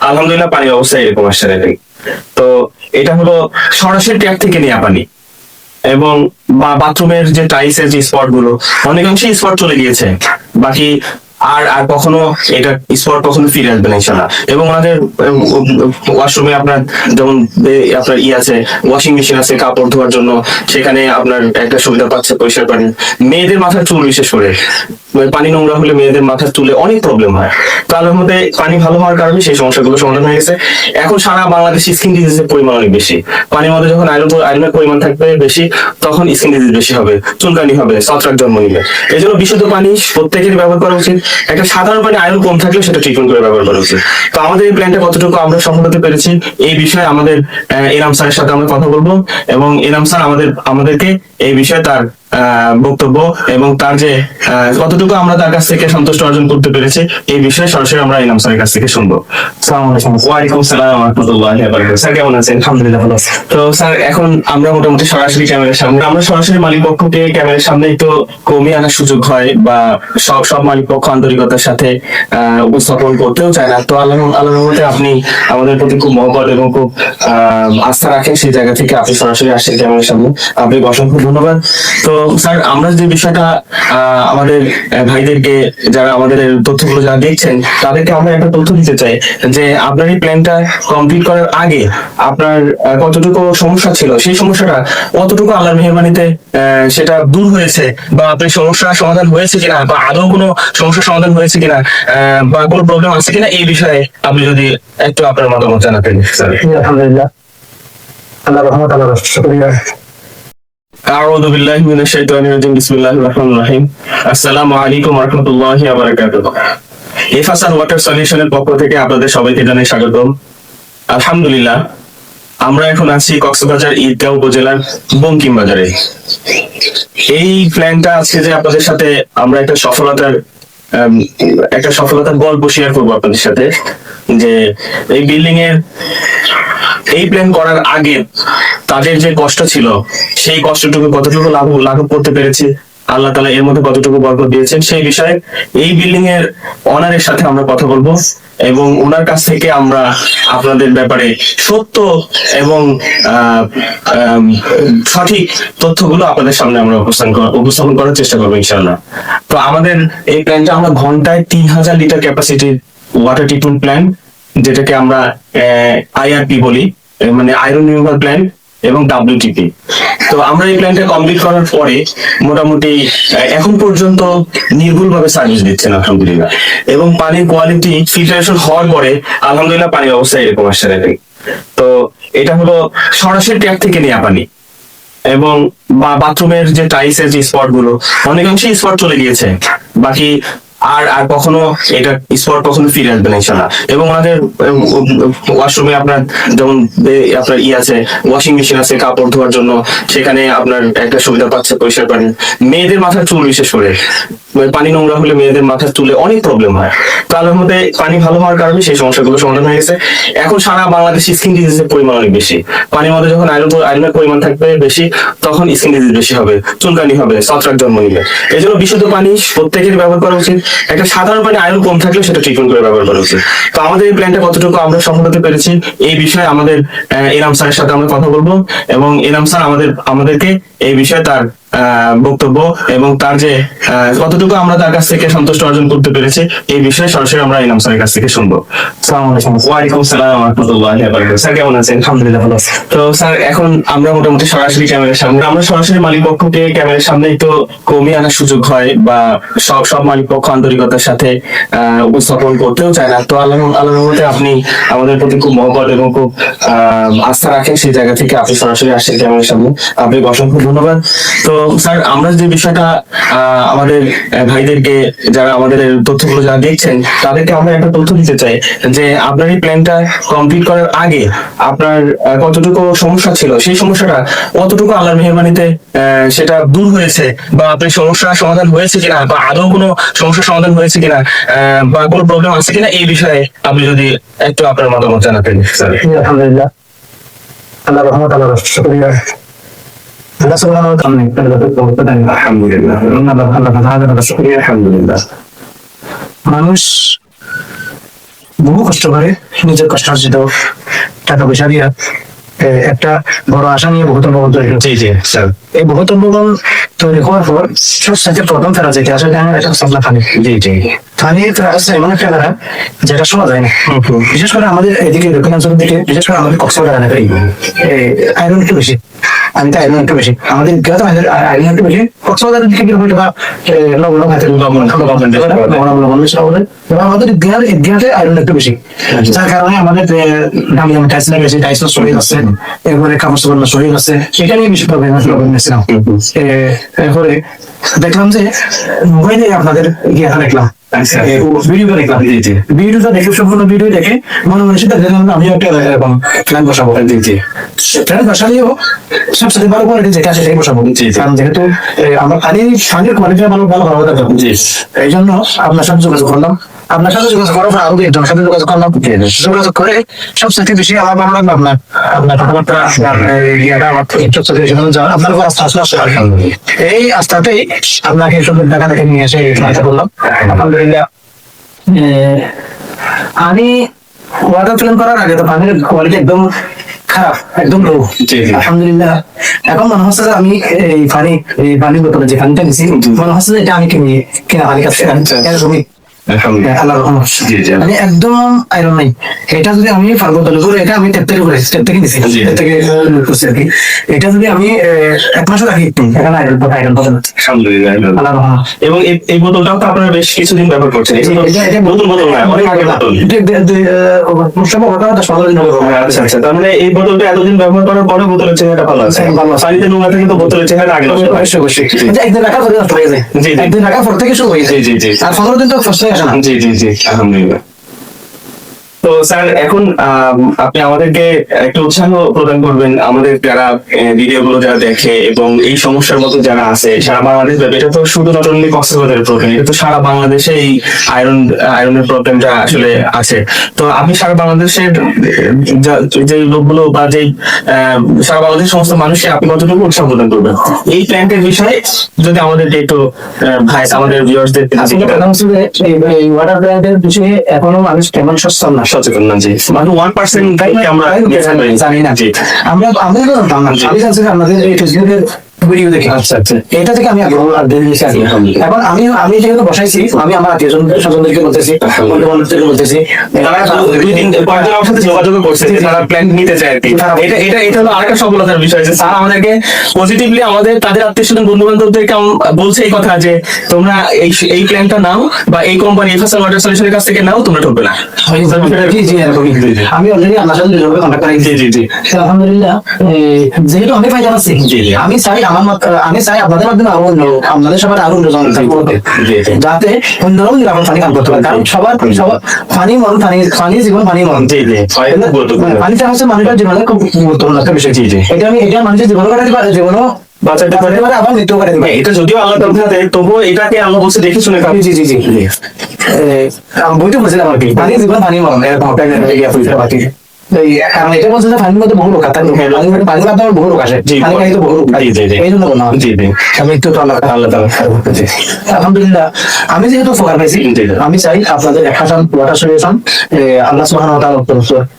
আলহামদুলিল্লাহ পানির অবস্থা এরকম আসছে না তো এটা হলো সরাসরি ট্যাপ থেকে নেওয়া পানি। এবং বা- বাথরুমের যে টাইলসের যে স্পটগুলো অনেকাংশে স্পট চলে গিয়েছে। বাকি আর আর কখনো এটা স্পট কখনো ফিরে আসবে না ইনশাল্লাহ। এবং আমাদের ওয়াশরুমে আপনার যেমন আপনার ই আছে ওয়াশিং মেশিন আছে, কাপড় ধোয়ার জন্য। সেখানে আপনার একটা সুবিধা পাচ্ছে পরিষ্কার পানি। মেয়েদের মাথার চুল বিশেষ করে। পানি নোংরা হলে মেয়েদের মাথার চুলে অনেক প্রবলেম হয়। তার মধ্যে পানি ভালো হওয়ার কারণে সেই সমস্যাগুলো সমাধান হয়ে গেছে। এখন সারা বাংলাদেশে স্কিন ডিজিজের পরিমাণ অনেক বেশি। পানির মধ্যে যখন আয়রন আয়রনের পরিমাণ থাকবে বেশি, তখন স্কিন ডিজিজ বেশি হবে, চুলকানি হবে, ছত্রাক জন্ম নিবে। এই জন্য বিশুদ্ধ পানি প্রত্যেকেরই ব্যবহার করা উচিত। একটা সাধারণ পানি আয়রন কম থাকলে সেটা ট্রিটমেন্ট করে ব্যবহার করা উচিত। তো আমাদের এই প্ল্যানটা কতটুকু আমরা সফল হতে পেরেছি, এই বিষয়ে আমাদের এনাম স্যারের সাথে আমরা কথা বলব এবং এনাম স্যার আমাদের, আমাদেরকে এই বিষয়ে তার বক্তব্য এবং তার যে কতটুকু আমরা তার কাছ থেকে সন্তুষ্ট অর্জন করতে পেরেছি এই বিষয়ে সরাসরি আমরা ইনাম স্যারের কাছ থেকে শুনব। ওয়ালাইকুম সালাম রহমতুল্লাহ স্যার কেমন আছেন? আলহামদুলিল্লাহ ভালো তো স্যার এখন আমরা মোটামুটি সরাসরি ক্যামেরার সামনে আমরা সরাসরি মালিক পক্ষকে ক্যামেরার সামনে একটু কমিয়ে আনার সুযোগ হয় বা সব সব মালিক পক্ষ আন্তরিকতার সাথে আহ, উপস্থাপন করতেও চায় না। তো আল্লাহ রহমতে আপনি আমাদের প্রতি খুব মহব্বত এবং খুব আহ, আস্থা রাখেন সেই জায়গা থেকে আপনি সরাসরি আসছেন ক্যামেরার সামনে। আপনাকে অসংখ্য ধন্যবাদ। তো স্যার, আমরা যে বিষয়টা আমাদের ভাইদেরকে যারা আমাদের তথ্যগুলো যারা দেখছেন, তাদেরকে আমরা একটা তথ্য দিতে চাই যে আপনার এই প্ল্যানটা কমপ্লিট করার আগে আপনার কতটুকু সমস্যা ছিল, সেই সমস্যাটা কতটুকু আল্লাহর মেহরবানিতে সেটা দূর হয়েছে বা আপনার সমস্যার সমাধান হয়েছে কিনা বা আদৌ কোনো সমস্যার সমাধান হয়েছে কিনা বা কোনো প্রবলেম আছে কিনা, এই বিষয়ে আপনি যদি একটু আপনার মতামত জানাতেন, স্যার। আলহামদুলিল্লাহ। আল্লাহ রহমত আল্লাহ শুকরিয়া। أعوذ بالله من الشيطان الرجيم بسم الله الرحمن الرحيم السلام عليكم ورحمة الله وبركاته এফাসান ওয়াটার সলিউশনের পক্ষ থেকে আপনাদের সবাইকে জানাই স্বাগতম আলহামদুলিল্লাহ আমরা এখন আছি কক্সবাজার ঈদগাঁও উপজেলার বঙ্কিম বাজারে এই প্ল্যানটা আজকে যে আপনাদের সাথে আমরা একটা সফলতার আম, একটা সফলতার গল্প শেয়ার করবো আপনাদের সাথে যে এই বিল্ডিং এর এই প্ল্যান করার আগে তাদের যে কষ্ট ছিল, সেই কষ্টটুকু কতটুকু লাভ লাঘব করতে পেরেছি, আল্লাহ তালা এর মধ্যে কতটুকু বরকত দিয়েছেন, সেই বিষয়ে এই বিল্ডিং এর অনারের সাথে আমরা কথা বলব এবং ওনার কাছ থেকে আমরা আপনাদের ব্যাপারে সত্য এবং সঠিক তথ্যগুলো আপনাদের সামনে আমরা উপস্থান উপস্থাপন করার চেষ্টা করব ইনশাল্লাহ তো আমাদের এই প্ল্যানটা আমরা ঘন্টায় তিন হাজার লিটার ক্যাপাসিটির ওয়াটার ট্রিটমেন্ট প্ল্যান যেটাকে আমরা আইআরপি বলি মানে আয়রন রিমুভাল প্ল্যান এবং ডাব্লিউটিপি তো আমরা এই প্ল্যানটা কমপ্লিট করার পরে মোটামুটি এখন পর্যন্ত নির্ভুল ভাবে সার্ভিস দিচ্ছেন আলহামদুলিল্লাহ। এবং পানির কোয়ালিটি ফিল্টারেশন হওয়ার পরে আলহামদুলিল্লাহ পানির অবস্থা এরকম আসছে না তো এটা হলো সরাসরি ট্যাপ থেকে নেওয়া পানি। এবং বাথরুমের যে টাইলসের যে স্পটগুলো অনেকাংশে স্পট চলে গিয়েছে। বাকি আর আর কখনো এটা স্পট কখনো ফিরে আসবে না, ইনশাল্লাহ। এবং আমাদের ওয়াশরুমে আপনার যেমন আপনার ই আছে ওয়াশিং মেশিন আছে, কাপড় ধোয়ার জন্য। সেখানে আপনার একটা সুবিধা পাচ্ছে পরিষ্কার পানি। মেয়েদের মাথার চুল বিশেষ করে। মানে পানি নোংরা হলে মেয়েদের মাথার চুলে অনেক প্রবলেম হয়। তার মধ্যে পানি ভালো হওয়ার কারণে সেই সমস্যাগুলো সমাধান হয়ে গেছে। এখন সারা বাংলাদেশে স্কিন ডিজিজের পরিমাণ অনেক বেশি। পানির মধ্যে যখন আয়রন আয়রনের পরিমাণ থাকবে বেশি, তখন স্কিন ডিজিজ বেশি হবে, চুলকানি হবে, ছত্রাক জন্ম নিবে। এই জন্য বিশুদ্ধ পানি প্রত্যেকের ব্যবহার করা উচিত। একটা সাধারণ পানি আয়রন কম থাকলে সেটা ট্রিটমেন্ট করে ব্যবহার করা উচিত তো আমাদের এই প্ল্যানটা কতটুকু আমরা সফল হতে পেরেছি, এই বিষয়ে আমাদের এনাম স্যারের সাথে আমরা কথা বলব এবং এনাম স্যার আমাদের, আমাদেরকে এই বিষয়ে তার বক্তব্য এবং তার যে কতটুকু আমরা তার কাছ থেকে সন্তুষ্ট অর্জন করতে পেরেছি এই বিষয়ে সরাসরি আমরা ইনাম স্যারের কাছ থেকে শুনব। ওয়ালাইকুম সালাম রহমতুল্লাহ স্যার কেমন আছেন? আলহামদুলিল্লাহ ভালো তো স্যার এখন আমরা মোটামুটি সরাসরি ক্যামেরার সামনে আমরা সরাসরি মালিক পক্ষকে ক্যামেরার সামনে একটু কমিয়ে আনার সুযোগ হয় বা সব সব মালিক পক্ষ আন্তরিকতার সাথে আহ, উপস্থাপন করতেও চায় না। তো আল্লাহ আল্লাহর আপনি আমাদের প্রতি খুব মহব্বত এবং খুব আহ, আস্থা রাখেন সেই জায়গা থেকে আপনি সরাসরি আসছেন ক্যামেরার সামনে। আপনাকে অসংখ্য ধন্যবাদ। তো স্যার, আমরা যে বিষয়টা আমাদের ভাইদেরকে যারা আমাদের তথ্যগুলো যারা দেখছেন, তাদেরকে আমরা একটা তথ্য দিতে চাই যে আপনার এই প্ল্যানটা কমপ্লিট করার আগে আপনার কতটুকু সমস্যা ছিল, সেই সমস্যাটা কতটুকু আল্লাহর মেহরবানিতে সেটা দূর হয়েছে বা আপনার সমস্যার সমাধান হয়েছে কিনা বা আদৌ কোনো সমস্যার সমাধান হয়েছে কিনা বা কোনো প্রবলেম আছে কিনা, এই বিষয়ে আপনি যদি একটু আপনার মতামত জানাতেন, স্যার। আলহামদুলিল্লাহ। আল্লাহ রহমত, আল্লাহ শুকরিয়া। মানুষ বহু কষ্ট করে নিজের কষ্ট অর্জিত টাকা পয়সা দিয়ে একটা বড় আশা নিয়ে বহুতল ভবন তৈরি এই বহুতল ভবন তৈরি হওয়ার পর সবসাথে প্রথম ফেরা যেটা আসলে ফানি জি জি। এমন একটা ফেরা যেটা শোনা যায় না। বিশেষ করে আমাদের এদিকে দক্ষিণাঞ্চলের দিকে বিশেষ করে আমাদের কক্সবাজার এলাকায়। আয়রন একটু বেশি। আমি তো আয়রন একটু বেশি। আমাদের আয়রন একটু বেশি। কক্সবাজারের দিকে লবণ লবণ, লবণ লবণ এবং আমাদের আয়রন একটু বেশি। যার কারণে আমাদের দামি শরীর আছে এরপরে কাপড় শরীর আছে নিয়ে বেশি প্রবলেম প্রবলেম নিয়েছিলাম এরপরে দেখলাম যে মোবাইলে আপনাদের ইয়ে দেখলাম। আচ্ছা। ভিডিও দেখলাম জি, জি। ভিডিওটা দেখে সম্পূর্ণ ভিডিও দেখে মনে মনে সেটা দেখলাম আমি একটা এরকম প্ল্যান বসাবো। জি জি। প্ল্যান বসালেও সবচেয়ে ভালো কোয়ালিটি যেটা সেটাই বসাবো। জি, জি। কারণ যেহেতু আমার পানির পানির কোয়ালিটিটা ভালো ভালো ভালো দরকার এই জন্য আপনার সাথে যোগাযোগ করলাম। আপনার সাথে যোগাযোগ করার পর আরও একজনের সাথে যোগাযোগ করলাম। যোগাযোগ করে সবচেয়ে বেশি আমার ভালো লাগল আপনার। আপনার কথাবার্তা আপনার ইয়েটা আমার সবচেয়ে বেশি আপনার উপর আস্থা আসলে আসলে এই আস্থাতেই আপনাকে সুন্দর টাকা দেখে নিয়ে এসে সহায়তা করলাম। আলহামদুলিল্লাহ আমি ওয়াটার ফিল্ম করার আগে তো পানির কোয়ালিটি একদম খারাপ একদম লো। আলহামদুলিল্লাহ। এখন মনে হচ্ছে যে আমি এই পানি এই পানির বোতলে যে পানিটা নিছি মনে হচ্ছে যে এটা আমি কিনি কিনা পানি কাছে এরকমই আলহামদুলিল্লাহ। আল্লাহর রহমত। জি, জি। মানে একদম আয়রন নাই এটা যদি আমি পারব তাহলে করে এটা আমি থেকে থেকে নিছি জি। টেপ থেকে আহ, করছি আর কি। এটা যদি আমি এক মাসও রাখি এখানে আয়রন আয়রন আলহামদুলিল্লাহ এবং এই- বোতলটাও তো আপনারা বেশ কিছুদিন ব্যবহার করছেন। এটা- নতুন বোতল। না অনেক আগে আচ্ছা আচ্ছা। তার মানে এই বোতলটা এতদিন ব্যবহার করার পরে বোতলের চেহারাটা ভালো আছে। পানিতে নোংরা থেকে তো বোতলের চেহারা আগে। এটা একদিন রাখার পরে যায়। একদিন রাখার পর থেকে শুরু হয়ে যায়। জি, জি, জি। আর পনেরো দিন তো হয়ে জি জি জি আলহামদুলিল্লাহ। তো স্যার এখন আপনি আমাদেরকে একটু উৎসাহ প্রদান করবেন আমাদের যারা ভিডিও গুলো যারা দেখে এবং এই সমস্যার মতো যারা আছে সারা বাংলাদেশ ব্যাপী এটা তো শুধু নট অনলি কক্সবাজারের প্রবলেম এটা তো সারা বাংলাদেশে এই আয়রন আয়রনের প্রবলেমটা আসলে আছে। তো আপনি সারা বাংলাদেশের যে লোকগুলো বা যে সারা বাংলাদেশের সমস্ত মানুষকে আপনি কতটুকু উৎসাহ প্রদান করবেন? এই প্ল্যান্টের বিষয়ে যদি আমাদেরকে একটু ভাই আমাদের ভিউয়ার্সদের এই- এই ওয়াটার প্ল্যান্টের বিষয়ে এখনও মানুষ তেমন সচেতন না। সচেতন না জি। মানে ওয়ান পার্সেন্ট আমরা জানি না। জি। আমরা আমাদের আমি জানছি আপনাদের এই ফেসবুকের ভিডিও দেখে। আচ্ছা আচ্ছা। এটা থেকে আমি। এখন আমি আমি যেহেতু বসাইছি আমি আমার আত্মীয় স্বজনদেরকে বলতেছি বন্ধু বান্ধবদেরকে বলতেছি তারা আমার যোগাযোগ করছে। তারা প্ল্যান নিতে চায় আর এটা এটা এটা হলো আরেকটা সফলতার বিষয় যে স্যার আমাদেরকে পজিটিভলি আমাদের তাদের আত্মীয় স্বজন বন্ধু বান্ধবদেরকে বলছে এই কথা যে তোমরা এই এই প্ল্যানটা নাও বা এই কোম্পানি এফএসএল ওয়াটার সলিউশনের কাছ থেকে নাও তোমরা ঠকবে না। আমি অলরেডি আপনার সাথে কন্ট্যাক্ট করে জি জি জি। আলহামদুলিল্লাহ যেহেতু আমি ফায়দা পাচ্ছি জি, জি। আমি চাই আমার আমি চাই আপনাদের মাধ্যমে আরও অন্য আপনাদের সবার আরও অন্য জন থাকব জি, জি। যাতে অন্যরাও নিরাপদ পানি পান করতে পারে। কারণ সবার সবার পানি মরণ পানি পানি জীবন পানি মরণ। খুব গুরুত্বপূর্ণ। পানিটা হচ্ছে মানুষের জীবনের খুব গুরুত্বপূর্ণ একটা বিষয়। এটা আমি এটা মানুষের জীবন কাটাতে পারে জীবনও বাঁচাতে পারে। আবার মৃত্যু পারে। এটা যদিও আল্লাহ তরফ তবুও এটাকে আল্লাহ বলছে দেখে শুনে জি জি জি। বইতে বলছিলাম আর কি। পানি জীবন পানি মরণ এরকম একটা ইয়ে পরিষ্কার বাকি এই, কারণ এটা বলছে যে পানির মধ্যে বহু লোক থাকে পানির মধ্যে বহু লোক আসে। জি, তো বহু লোক জি, জি, জি। এই জন্য বললাম। জি জি। মৃত্যু তো আল্লাহ আল্লাহ আলহামদুলিল্লাহ। আমি যেহেতু ফোকার পাইছি। আমি চাই আপনাদের এক হাজার ওয়াটার সলিউশন আল্লাহ সুবহানাহু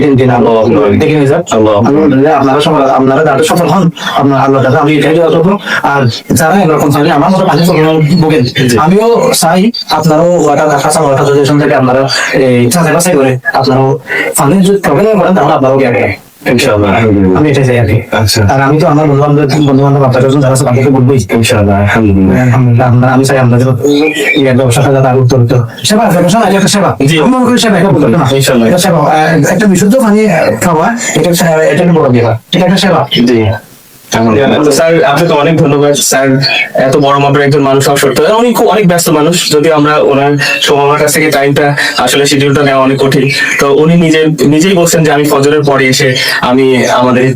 দিন দিন আল্লাহ আল্লাহ। দেখে নিয়ে যাক। আলহামদুলিল্লাহ আপনারা সফল আপনারা যাতে সফল হন আপনার আল্লাহ কাছে আমি এটাই দোয়া করব। আর যারা এরকম থাকে আমার মতো পানি ভোগেন আমিও চাই আপনারাও ওয়াটার হাসান ওয়াটার সলিউশন থেকে আপনারা যাচাই বাছাই করে আপনারাও পানির যদি প্রবলেম করেন তাহলে জ্ঞান ইনশাআল্লাহ। আমি এটাই চাই আর কি। আচ্ছা। আর আমি তো আমার বন্ধু বান্ধব বন্ধু বান্ধব আপনাদের যারা আছে তাদেরকে বলবোই ইনশাআল্লাহ আলহামদুলিল্লাহ। আলহামদুলিল্লাহ আমরা আমি চাই আমাদের ইয়ার ব্যবসাটা যাতে আরও উত্তরিত সেবা ব্যবসা না এটা সেবা। আমি মনে করি সেবা এটা বলতে না। ইনশাআল্লাহ। এটা সেবা একটা বিশুদ্ধ পানি খাওয়া এটা এটা বড় সেবা এটা একটা সেবা। জি। এত বড় একজন মানুষ অনেক মানুষ। নিজে নিজেই পরে এসে আমি আমাদের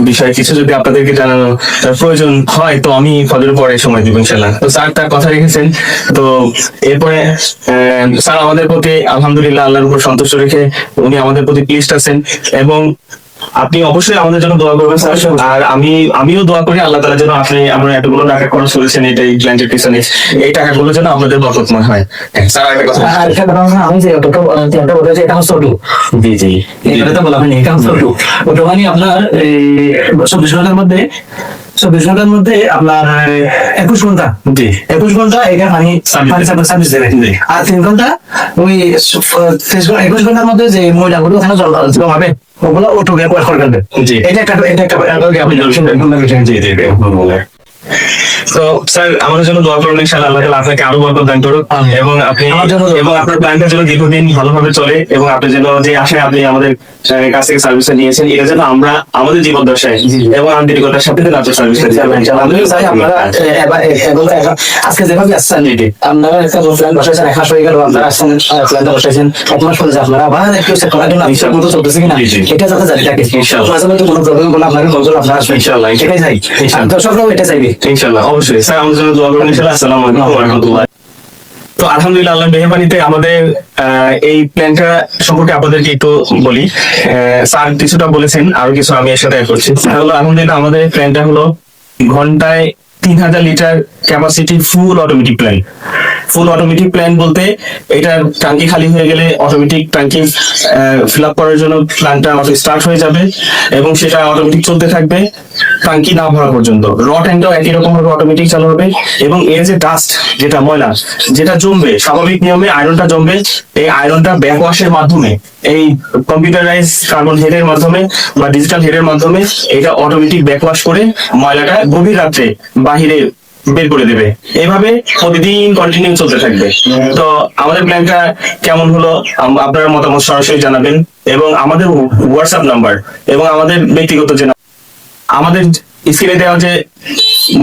বিষয়ে কিছু যদি আপনাদেরকে জানানো প্রয়োজন হয়, তো আমি ফজরের পরে সময় দিব ইনশাল্লাহ তো স্যার তার কথা রেখেছেন। তো এরপরে স্যার আমাদের প্রতি আলহামদুলিল্লাহ আল্লাহর উপর সন্তুষ্ট রেখে উনি আমাদের প্রতি প্লিস্ট আছেন এবং আপনি অবশ্যই আমাদের জন্য দোয়া করবেন স্যার। আর আমি আমিও দোয়া করি আল্লাহ তালা যেন আপনি আমরা এতগুলো টাকা খরচ করেছেন এটা এই ক্লায়েন্টের পিছনে। এই টাকাগুলো যেন আপনাদের বরকতময় হয়। স্যার একটা কথা। আর একটা কথা আমি যে তিনটা বলেছি এটা হচ্ছে ছোট। জি জি। এটা তো বলা হয়নি এটা হচ্ছে ছোট। ওটা মানে আপনার এই চব্বিশ ঘণ্টার মধ্যে চব্বিশ ঘণ্টার মধ্যে আপনার একুশ ঘণ্টা। জি। একুশ ঘণ্টা এটা পানি। সার্ভিস দেবে। আর তিন ঘণ্টা ওই একুশ ঘণ্টার মধ্যে যে মহিলাগুলো ওখানে জল জমাবে ওগুলো ওটু ব্যবহার করে ফেলবে। জি। এটা একটা এটা একটা তো স্যার আমাদের জন্য দোয়া করুন ইনশাআল্লাহ আল্লাহ আপনাকে আরও বরকত দান করুক। এবং আপনি এবং আপনার প্ল্যানটা যেন দীর্ঘদিন ভালোভাবে চলে এবং আপনি যেন যে আশায় আপনি আমাদের কাছ থেকে সার্ভিসটা নিয়েছেন এটা যেন আমরা আমাদের জীবন দশায়। এবং আন্তরিকতার সাথে এ, এগুলো এখন আজকে যেভাবে আসছেন আপনারা একটা প্ল্যান বসাইছেন এক মাস হয়ে গেল আপনারা আসছেন প্ল্যানটা বসাইছেন এক মাস পরে আপনারা আবার একটু চেক করার জন্য আপনার মতো চলতেছে কিনা। এটা যাতে জানি থাকে। মাঝে মধ্যে কোনো প্রবলেম বলে আপনাকে কল করে আপনারা আসবেন। ইনশাআল্লাহ, এটাই চাই। দর্শকরাও এটা চাইবে। ইনশাআল্লাহ, অবশ্যই। স্যার, আমাদের জন্য দোয়া করবেন। ইনশাল্লাহ আসসালামু আলাইকুম রহমতুল্লাহ। তো আলহামদুলিল্লাহ আল্লাহ মেহরবানিতে আমাদের এই প্ল্যানটা সম্পর্কে আপনাদেরকে একটু বলি। স্যার কিছুটা বলেছেন, আরও কিছু আমি এর সাথে করছি হলো, আলহামদুলিল্লাহ, আমাদের প্ল্যানটা হলো ঘন্টায় তিন হাজার litre capacity full automatic plan full automatic plan বলতে এটার টাঙ্কি খালি হয়ে গেলে অটোমেটিক টাঙ্কি ফিল আপ করার জন্য প্ল্যানটা স্টার্ট হয়ে যাবে এবং সেটা অটোমেটিক চলতে থাকবে টাঙ্কি না ভরা পর্যন্ত। র ট্যাঙ্কটাও একই রকম ভাবে অটোমেটিক চালু হবে এবং এর যে ডাস্ট যেটা ময়লা, যেটা জমবে, স্বাভাবিক নিয়মে আয়রনটা জমবে, এই আয়রনটা ব্যাক ওয়াশের মাধ্যমে, এই কম্পিউটারাইজ কার্বন হেডের মাধ্যমে বা ডিজিটাল হেডের মাধ্যমে এটা অটোমেটিক ব্যাক ওয়াশ করে ময়লাটা গভীর রাত্রে বাহিরে বের করে দেবে। এভাবে প্রতিদিন কন্টিনিউ চলতে থাকবে। তো আমাদের প্ল্যানটা কেমন হলো? আপনারা মতামত সরাসরি জানাবেন। এবং আমাদের হোয়াটসঅ্যাপ নাম্বার এবং আমাদের ব্যক্তিগত যে আমাদের স্ক্রিনে দেওয়া যে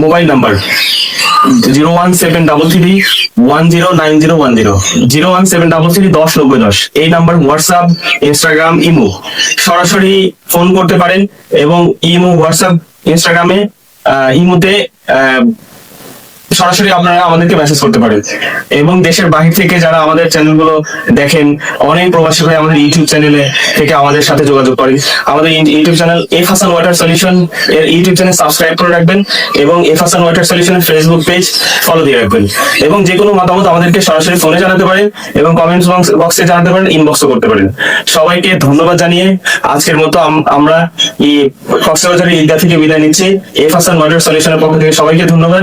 mobile number zero one seven double three one zero nine zero one zero zero one seven double three দশ নব্বই দশ এই নাম্বার হোয়াটসঅ্যাপ ইনস্টাগ্রাম ইমো সরাসরি ফোন করতে পারেন এবং ইমো হোয়াটসঅ্যাপ ইনস্টাগ্রামে ইমোতে আহ, সরাসরি আপনারা আমাদেরকে মেসেজ করতে পারেন। এবং দেশের বাহির থেকে যারা আমাদের চ্যানেলগুলো দেখেন, অনেক প্রবাসী ভাই আমাদের ইউটিউব চ্যানেলে থেকে আমাদের সাথে যোগাযোগ করেন আমাদের YouTube channel F Hasan water solution এর ইউটিউব চ্যানেল সাবস্ক্রাইব করে রাখবেন এবং এফ হাসান ওয়াটার সলিউশনের ফেসবুক পেজ ফলো দিয়ে রাখবেন। এবং যে কোনো মতামত আমাদেরকে সরাসরি ফোনে জানাতে পারেন এবং কমেন্টস বক্সে জানাতে পারেন ইনবক্সও করতে পারেন। সবাইকে ধন্যবাদ জানিয়ে আজকের মতো আমরা এই কক্সবাজারের ঈদগাহ থেকে বিদায় নিচ্ছি। এফ হাসান ওয়াটার সলিউশনের পক্ষ থেকে সবাইকে ধন্যবাদ।